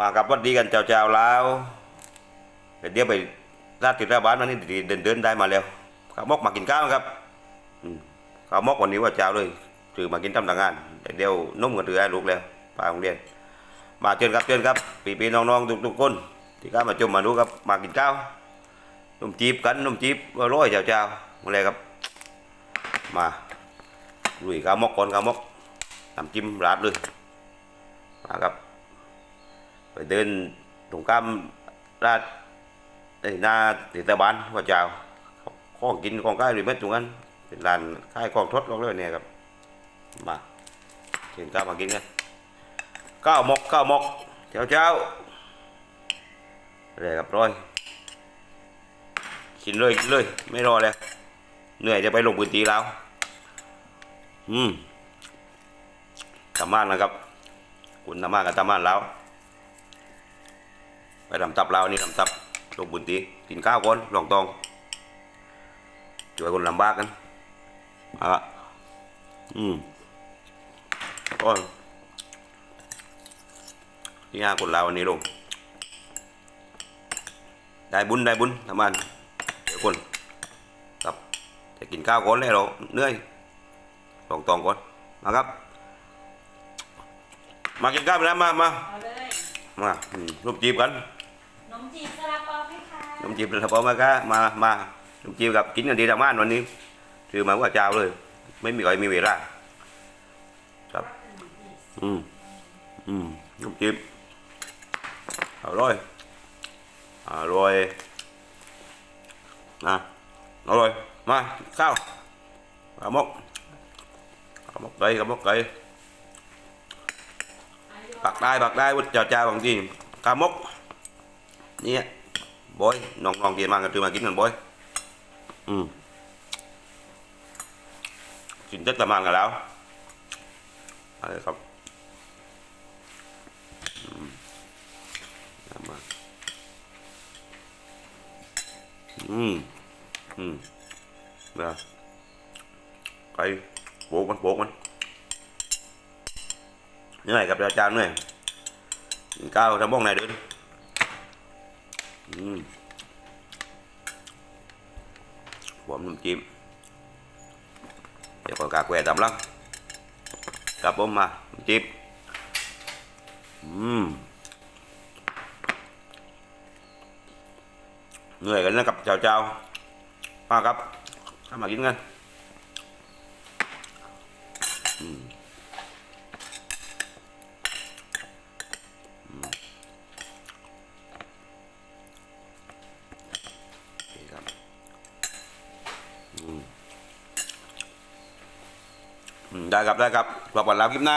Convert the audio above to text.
มากับวัดดีกันเจ้าเจ้าๆแล้วเดี๋ยวไปราชติดราบ้านวันนี้เดินเดินๆได้มาแล้วข้าวมกมากินข้าวครับข้าวมกวันนี้ว่าเจ้าเลยถือมากินทำทางงานเดี๋ยวนุ่มกันถือให้ลูกแล้วไปโรงเรียนมาเชิญครับเชิญครับปีปีๆน้องๆทุกๆคนที่ข้ามาชมมาดูครับมากินข้าวนุ่มจีบกันนุ่มจีบอร่อยเจ้าเจ้าๆมาเลยครับ มาลุยข้าวมกก่อนข้าวมกน้ำจิ้มราดเลยมาครับ เดินตรงข้ามราดไอ้หน้าติตะบานว่าเจ้าของกินของใกล้หรือไม่ตรงนั้นเป็นร้านขายของทดลงเลยเนี่ยครับ มาเชิญข้าวมากินกันข้าวมกข้าวมกเจ้าเจ้าเลยครับร้อยกินเลยกินเลย ไม่รอเลยเหนื่อยจะไปลงพื้นที่แล้ว อืมทำมานนะครับ คุณทำมานกับทำมานแล้ว ไปลำตับเรานี่ลำตับลงบุญตีกินข้าวก่อนลองตองช่วยคนลำบากกันมาละอืมก็ที่ห้าคนเราวันนี้ลงได้บุญได้บุญทำงานเดี๋ยวคนครับจะกินข้าวก่อนเลยเราเหนื่อยลองตองก่อนมาครับ มากินข้าวไปแล้วมามาเอาเลยมาอืมรูปจีบกัน นมจีบซาลาเปาไหมคะนมจีบเราพอมาก็มามานมจีบกับกินกันดีทางบ้านวันนี้คือมาว่าเจ้าเลย ไม่มีใครมีเวลาครับ อืมอืมนมจีบอร่อยอร่อยนะอร่อยมาข้าวข้าวมกข้าวมกไก่ข้าวมกไก่ปักได้ปักได้วุ้เจ้าเจ้าบางทีข้าวมกเนี่ยบอยน้องน้องเรียนมากันคือมากินกันบอยอืมกินเจ็ดประมาณกันแล้วอะไรครับอืมาอืมอืมนะไก่โบกมันโบกมันเหนื่อยกับอาจารย์เหนื่อยก้าวทำบ้องไหนเดิน อืมหอมน้ำจิ้มเดี๋ยวก่อนกากแหวตำลังกลับผมมาน้ำจิ้มอืมเหนื่อยกันนะครับเจ้าเจ้ามาครับเข้ามากินกันอืม ได้ครับได้ครับรอก่อนแล้วคลิปหน้า